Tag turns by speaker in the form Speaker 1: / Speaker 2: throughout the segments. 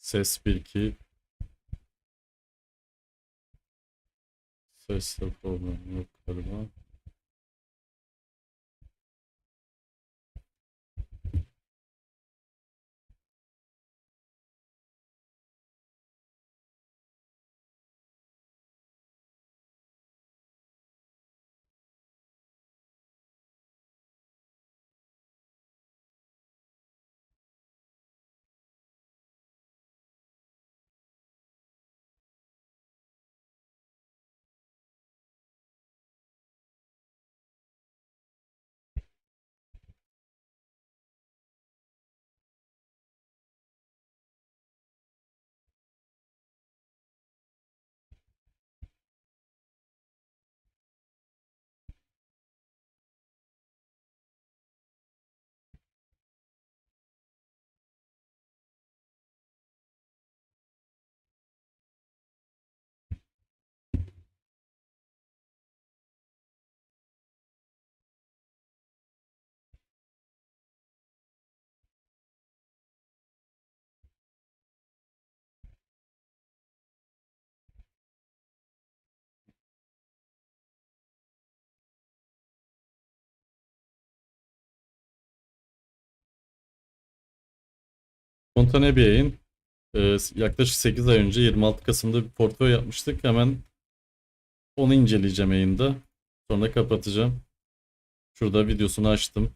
Speaker 1: Ses 1-2. Sesle problem yok galiba. Spontane bir yayın. Ee, yaklaşık 8 ay önce 26 Kasım'da bir portföy yapmıştık. Hemen onu inceleyeceğim yayında. Sonra kapatacağım. Şurada videosunu açtım.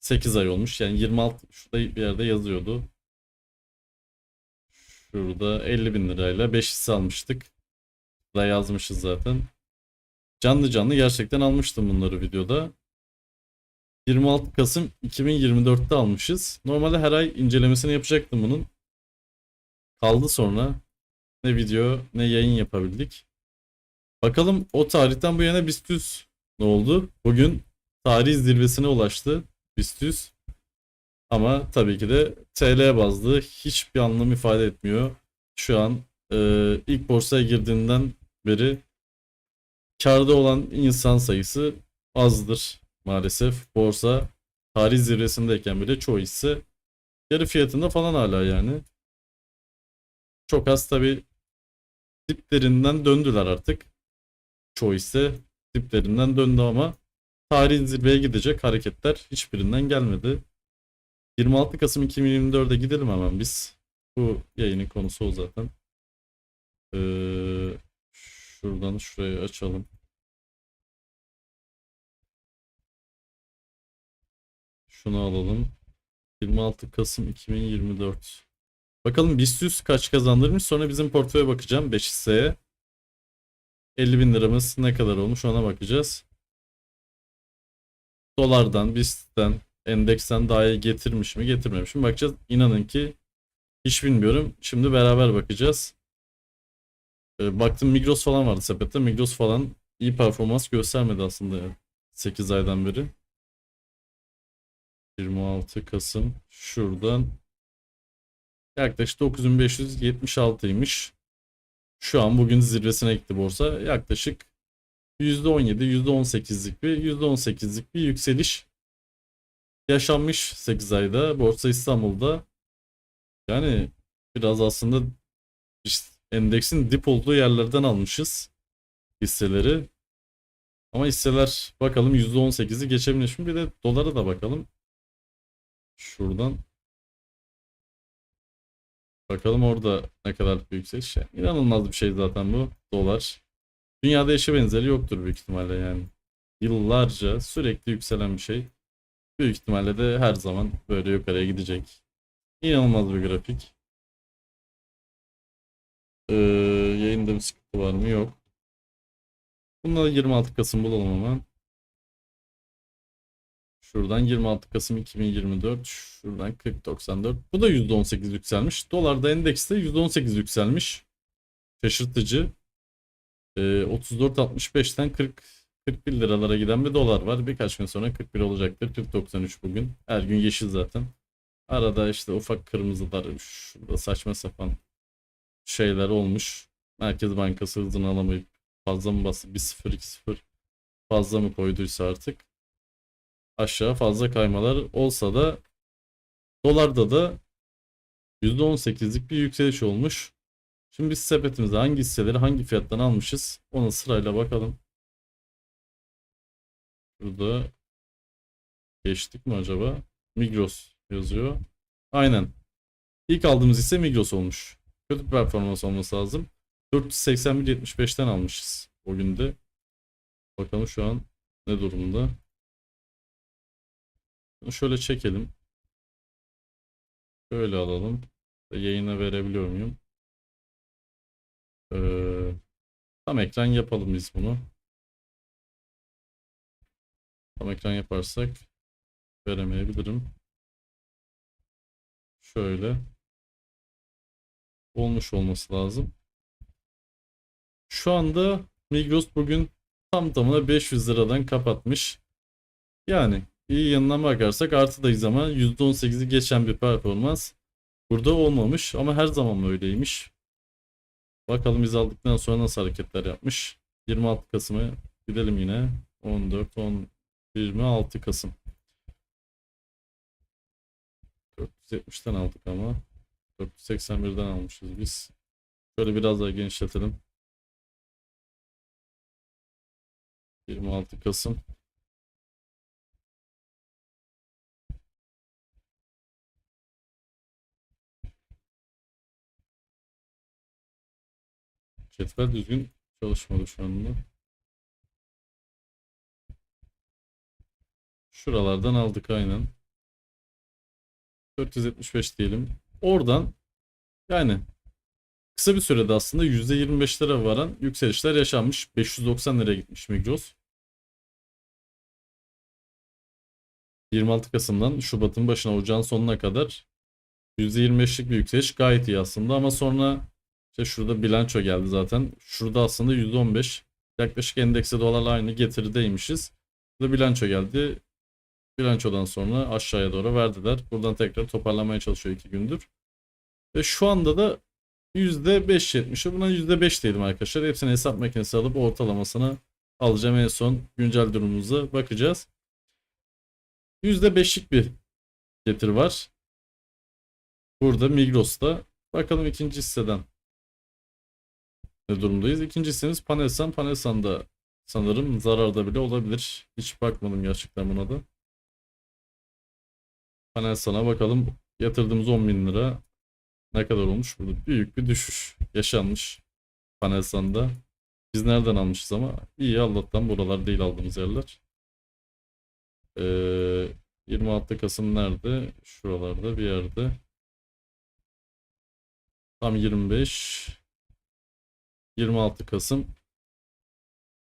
Speaker 1: 8 ay olmuş. Yani 26 şurada bir yerde yazıyordu. Şurada 50 bin lirayla 5 hisse almıştık. Burada yazmışız zaten. Canlı canlı gerçekten almıştım bunları videoda. 26 Kasım 2024'te almışız. Normalde her ay incelemesini yapacaktım bunun. Kaldı sonra. Ne video ne yayın yapabildik. Bakalım o tarihten bu yana BIST ne oldu? Bugün tarih zirvesine ulaştı BIST Ama tabii ki de TL bazlı hiçbir anlam ifade etmiyor. Şu an e, ilk borsaya girdiğinden beri karda olan insan sayısı azdır maalesef. Borsa tarih zirvesindeyken bile çoğu hisse yarı fiyatında falan hala yani. Çok az tabi diplerinden döndüler artık. Çoğu hisse diplerinden döndü ama tarih zirveye gidecek hareketler hiçbirinden gelmedi. 26 Kasım 2024'de gidelim hemen biz. Bu yayının konusu o zaten. Ee, şuradan şurayı açalım. Şunu alalım. 26 Kasım 2024. Bakalım BIST kaç kazandırmış. Sonra bizim portföye bakacağım 5 hisseye. 50 bin liramız ne kadar olmuş ona bakacağız. Dolardan, BIST'ten, endeksten daha iyi getirmiş mi getirmemiş mi bakacağız. İnanın ki hiç bilmiyorum. Şimdi beraber bakacağız. Ee, baktım Migros falan vardı sepette. Migros falan iyi performans göstermedi aslında ya. 8 aydan beri. 26 Kasım şuradan yaklaşık 9576'ymış. Şu an bugün zirvesine gitti borsa. Yaklaşık %17, %18'lik bir %18'lik bir yükseliş yaşanmış 8 ayda Borsa İstanbul'da. Yani biraz aslında işte endeksin dip olduğu yerlerden almışız hisseleri. Ama hisseler bakalım %18'i geçebilmiş mi? Bir de dolara da bakalım. Şuradan. Bakalım orada ne kadar büyük yükseliş. Yani İnanılmaz bir şey zaten bu. Dolar. Dünyada eşi benzeri yoktur büyük ihtimalle yani. Yıllarca sürekli yükselen bir şey. Büyük ihtimalle de her zaman böyle yukarıya gidecek. İnanılmaz bir grafik. Ee, yayında bir sıkıntı var mı? Yok. Bununla 26 Kasım bulalım hemen. Şuradan 26 Kasım 2024. Şuradan 40.94. Bu da %18 yükselmiş. Dolarda endekste %18 yükselmiş. Şaşırtıcı. Ee, 34.65'ten 40 41 liralara giden bir dolar var. Birkaç gün sonra 41 olacaktır. 40.93 bugün. Her gün yeşil zaten. Arada işte ufak kırmızılar, şurada saçma sapan şeyler olmuş. Merkez Bankası hızını alamayıp fazla mı bastı? 1.0 fazla mı koyduysa artık aşağı fazla kaymalar olsa da dolarda da %18'lik bir yükseliş olmuş. Şimdi biz sepetimizde hangi hisseleri hangi fiyattan almışız? Ona sırayla bakalım. Burada geçtik mi acaba? Migros yazıyor. Aynen. İlk aldığımız hisse Migros olmuş. Kötü bir performans olması lazım. 481.75'ten almışız o günde. Bakalım şu an ne durumda. Bunu şöyle çekelim. Şöyle alalım. Yayına verebiliyor muyum? Ee, tam ekran yapalım biz bunu. Tam ekran yaparsak veremeyebilirim. Şöyle. Olmuş olması lazım. Şu anda Migros bugün tam tamına 500 liradan kapatmış. Yani iyi yanına bakarsak artıdayız ama %18'i geçen bir performans. Burada olmamış ama her zaman öyleymiş. Bakalım biz aldıktan sonra nasıl hareketler yapmış. 26 Kasım'a gidelim yine. 14, 10, 26 Kasım. 470'ten aldık ama. 481'den almışız biz. Şöyle biraz daha genişletelim. 26 Kasım. Cetvel düzgün çalışmadı şu anda. Şuralardan aldık aynen. 475 diyelim. Oradan yani kısa bir sürede aslında %25'lere varan yükselişler yaşanmış. 590 liraya gitmiş Migros. 26 Kasım'dan Şubat'ın başına ocağın sonuna kadar %25'lik bir yükseliş gayet iyi aslında ama sonra işte şurada bilanço geldi zaten. Şurada aslında %15 yaklaşık endekse dolarla aynı getirideymişiz. Burada bilanço geldi. Bilançodan sonra aşağıya doğru verdiler. Buradan tekrar toparlamaya çalışıyor iki gündür. Ve şu anda da %5.70'i buna %5 diyelim arkadaşlar. Hepsini hesap makinesi alıp ortalamasını alacağım en son güncel durumumuza bakacağız. %5'lik bir getir var. Burada Migros'ta. Bakalım ikinci hisseden ne durumdayız. İkinci hissemiz Panelsan. Panelsan da sanırım zararda bile olabilir. Hiç bakmadım gerçekten buna da. Panelsan'a bakalım. Yatırdığımız 10 bin lira ne kadar olmuş? Burada büyük bir düşüş yaşanmış Panelsan'da. Biz nereden almışız ama iyi Allah'tan buralar değil aldığımız yerler. Ee, 26 Kasım nerede? Şuralarda bir yerde. Tam 25. 26 Kasım.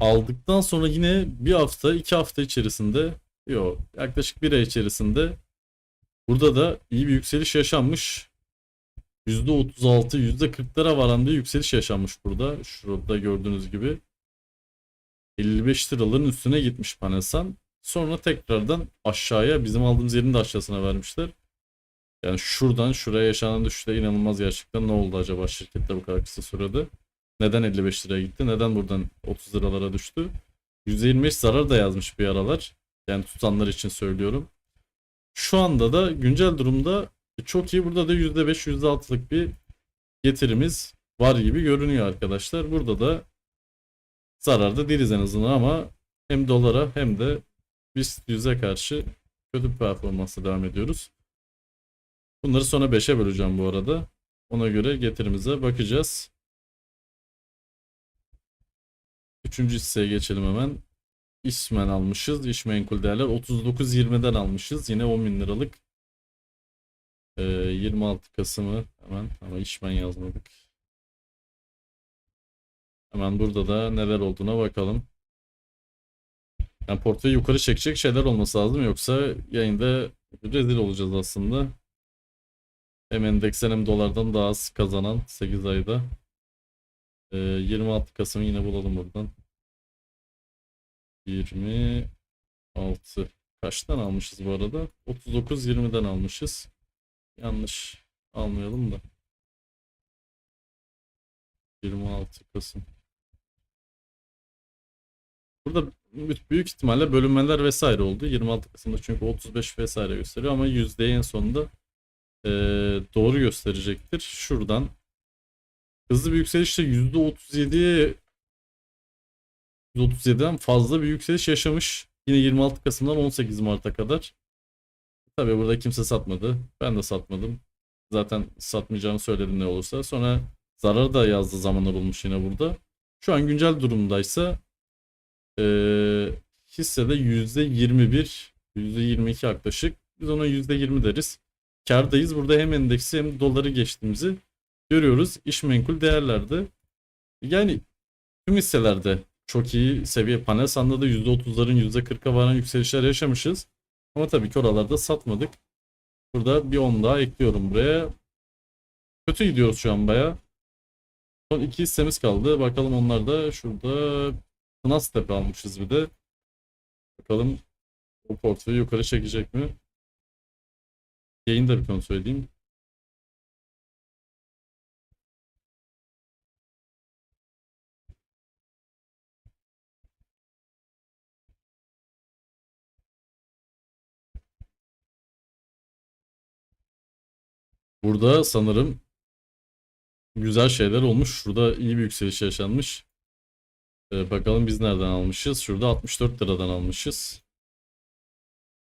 Speaker 1: Aldıktan sonra yine bir hafta, iki hafta içerisinde, yok yaklaşık bir ay içerisinde burada da iyi bir yükseliş yaşanmış. %36, %40'lara varan bir yükseliş yaşanmış burada. Şurada gördüğünüz gibi. 55 liraların üstüne gitmiş Panesan. Sonra tekrardan aşağıya bizim aldığımız yerin de aşağısına vermişler. Yani şuradan şuraya yaşanan düşüşte inanılmaz gerçekten ne oldu acaba şirkette bu kadar kısa sürede? Neden 55 liraya gitti? Neden buradan 30 liralara düştü? %25 zarar da yazmış bir aralar. Yani tutanlar için söylüyorum. Şu anda da güncel durumda çok iyi. Burada da %5 %6'lık bir getirimiz var gibi görünüyor arkadaşlar. Burada da zararda değiliz en azından ama hem dolara hem de BIST 100'e karşı kötü bir performansla devam ediyoruz. Bunları sonra 5'e böleceğim bu arada. Ona göre getirimize bakacağız. Üçüncü hisseye geçelim hemen. İşmen almışız. İş menkul değerler 39.20'den almışız. Yine 10 bin liralık. Ee, 26 Kasım'ı hemen ama işmen yazmadık. Hemen burada da neler olduğuna bakalım. Yani portföyü yukarı çekecek şeyler olması lazım yoksa yayında rezil olacağız aslında. Hem endeksten hem dolardan daha az kazanan 8 ayda. Ee, 26 Kasım yine bulalım buradan. 26 kaçtan almışız bu arada? 39 20'den almışız. Yanlış almayalım da. 26 Kasım. Burada büyük ihtimalle bölünmeler vesaire oldu. 26 Kasım'da çünkü 35 vesaire gösteriyor ama yüzdeyi en sonunda e, doğru gösterecektir. Şuradan hızlı bir yükselişte %37'ye 137'den fazla bir yükseliş yaşamış. Yine 26 Kasım'dan 18 Mart'a kadar. Tabii burada kimse satmadı. Ben de satmadım. Zaten satmayacağımı söyledim ne olursa. Sonra zarar da yazdı zamanlar olmuş yine burada. Şu an güncel durumdaysa eee hissede %21, %22 yaklaşık. Biz ona %20 deriz. Kardayız. Burada hem endeksi hem doları geçtiğimizi görüyoruz. İş menkul değerlerde. Yani tüm hisselerde çok iyi seviye panel sanda da %30'ların %40'a varan yükselişler yaşamışız. Ama tabii ki oralarda satmadık. Burada bir 10 daha ekliyorum buraya. Kötü gidiyoruz şu an baya. Son iki hissemiz kaldı. Bakalım onlar da şurada Kınastepe almışız bir de. Bakalım o portföyü yukarı çekecek mi? Yayında bir kontrol edeyim. Burada sanırım güzel şeyler olmuş. Şurada iyi bir yükseliş yaşanmış. Ee, bakalım biz nereden almışız? Şurada 64 liradan almışız.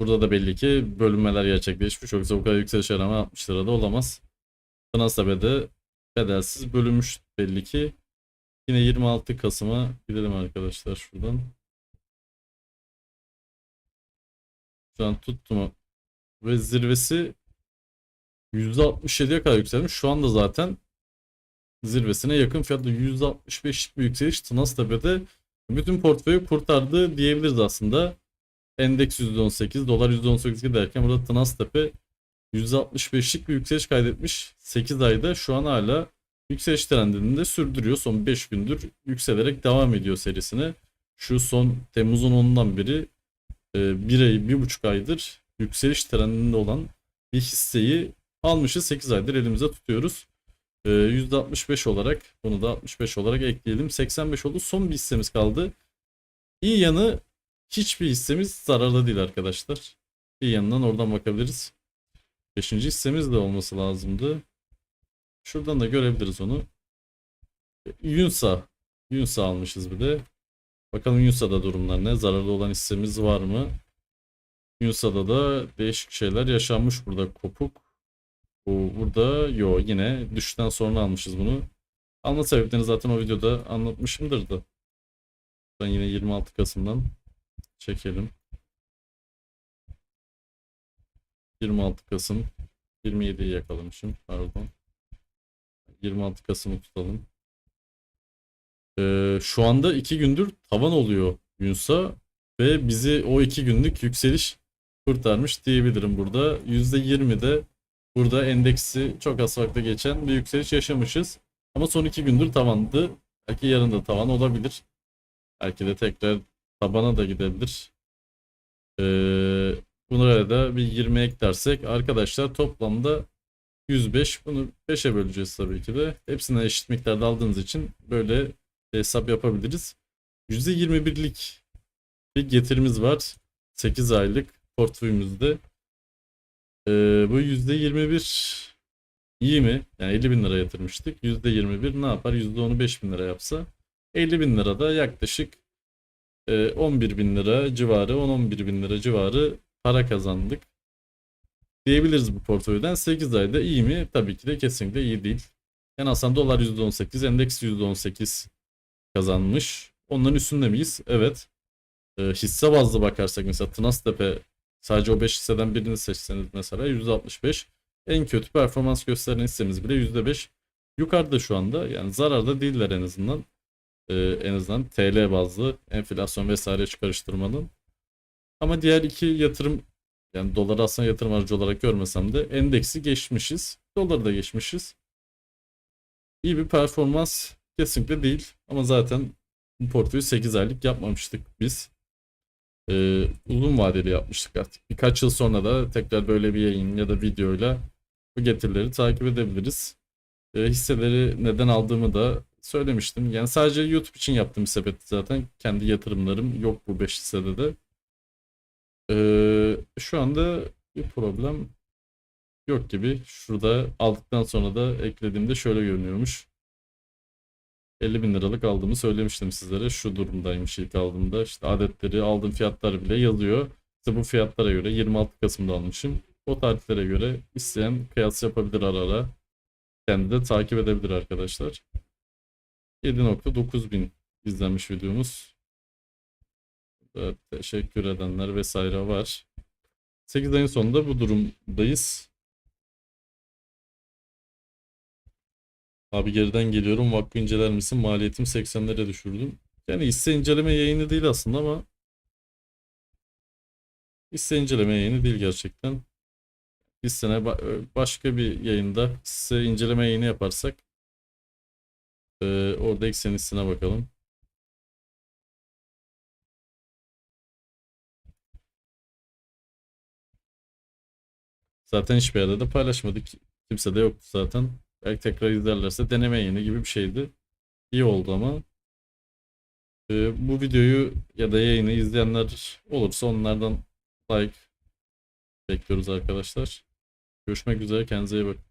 Speaker 1: Burada da belli ki bölünmeler gerçekleşmiş. Yoksa bu kadar yükseliş rağmen 60 lirada olamaz. Kınasabe'de bedelsiz bölünmüş belli ki. Yine 26 Kasım'a gidelim arkadaşlar şuradan. Şu an tuttum. Ve zirvesi %67'ye kadar yükselmiş. Şu anda zaten zirvesine yakın fiyatla %65'lik bir yükseliş Tınaztepe'de bütün portföyü kurtardı diyebiliriz aslında. Endeks %18, dolar %18 giderken burada Tınaztepe %65'lik bir yükseliş kaydetmiş. 8 ayda şu an hala yükseliş trendini de sürdürüyor. Son 5 gündür yükselerek devam ediyor serisine. Şu son Temmuz'un 10'undan beri 1 ay, 1,5 aydır yükseliş trendinde olan bir hisseyi almışız. 8 aydır elimize tutuyoruz. Ee, %65 olarak bunu da 65 olarak ekleyelim. 85 oldu. Son bir hissemiz kaldı. İyi yanı hiçbir hissemiz zararda değil arkadaşlar. İyi yanından oradan bakabiliriz. 5. hissemiz de olması lazımdı. Şuradan da görebiliriz onu. Yunsa. Yunsa almışız bir de. Bakalım Yunsa'da durumlar ne? Zararda olan hissemiz var mı? Yunsa'da da değişik şeyler yaşanmış burada. Kopuk. Bu burada yo yine düşten sonra almışız bunu. Alma sebeplerini zaten o videoda anlatmışımdır da. Ben yine 26 Kasım'dan çekelim. 26 Kasım 27'yi yakalamışım pardon. 26 Kasım'ı tutalım. Ee, şu anda 2 gündür tavan oluyor Yunsa ve bizi o 2 günlük yükseliş kurtarmış diyebilirim burada. %20'de Burada endeksi çok az farklı geçen bir yükseliş yaşamışız. Ama son iki gündür tavandı. Belki yarın da tavan olabilir. Belki de tekrar tabana da gidebilir. Ee, bunlara da bir 20 eklersek arkadaşlar toplamda 105. Bunu 5'e böleceğiz tabii ki de. Hepsine eşit miktarda aldığınız için böyle hesap yapabiliriz. %21'lik bir getirimiz var. 8 aylık portföyümüzde. Ee, bu %21 iyi mi? Yani 50 bin lira yatırmıştık. %21 ne yapar? %10'u 5 bin lira yapsa. 50 bin lira da yaklaşık e, 11 bin lira civarı, 10-11 bin lira civarı para kazandık. Diyebiliriz bu portföyden. 8 ayda iyi mi? Tabii ki de kesinlikle iyi değil. En azından dolar %18, endeks %18 kazanmış. Onların üstünde miyiz? Evet. E, hisse bazlı bakarsak mesela Tınaztepe Sadece o 5 hisseden birini seçseniz mesela %65. En kötü performans gösteren hissemiz bile %5 yukarıda şu anda. Yani zararda değiller en azından. Ee, en azından TL bazlı enflasyon vesaire çıkarıştırmanın. Ama diğer iki yatırım yani doları aslında yatırım aracı olarak görmesem de endeksi geçmişiz. Doları da geçmişiz. İyi bir performans kesinlikle değil. Ama zaten bu portföyü 8 aylık yapmamıştık biz e, uzun vadeli yapmıştık artık. Birkaç yıl sonra da tekrar böyle bir yayın ya da videoyla bu getirileri takip edebiliriz. E, hisseleri neden aldığımı da söylemiştim. Yani sadece YouTube için yaptığım sepet zaten. Kendi yatırımlarım yok bu 5 hissede de. E, şu anda bir problem yok gibi. Şurada aldıktan sonra da eklediğimde şöyle görünüyormuş. 50 bin liralık aldığımı söylemiştim sizlere. Şu durumdaymış ilk aldığımda. İşte adetleri, aldığım fiyatlar bile yazıyor. İşte bu fiyatlara göre 26 Kasım'da almışım. O tarihlere göre isteyen kıyas yapabilir ara ara. Kendi de takip edebilir arkadaşlar. 7.9 bin izlenmiş videomuz. Evet, teşekkür edenler vesaire var. 8 ayın sonunda bu durumdayız. Abi geriden geliyorum. Vakfı inceler misin? Maliyetimi 80'lere düşürdüm. Yani hisse inceleme yayını değil aslında ama hisse inceleme yayını değil gerçekten. Hissene ba- başka bir yayında hisse inceleme yayını yaparsak eee, orada eksen hissine bakalım. Zaten hiçbir yerde de paylaşmadık. Kimse de yoktu zaten. Belki tekrar izlerlerse deneme yayını gibi bir şeydi. İyi oldu ama. Ee, bu videoyu ya da yayını izleyenler olursa onlardan like bekliyoruz arkadaşlar. Görüşmek üzere. Kendinize iyi bakın.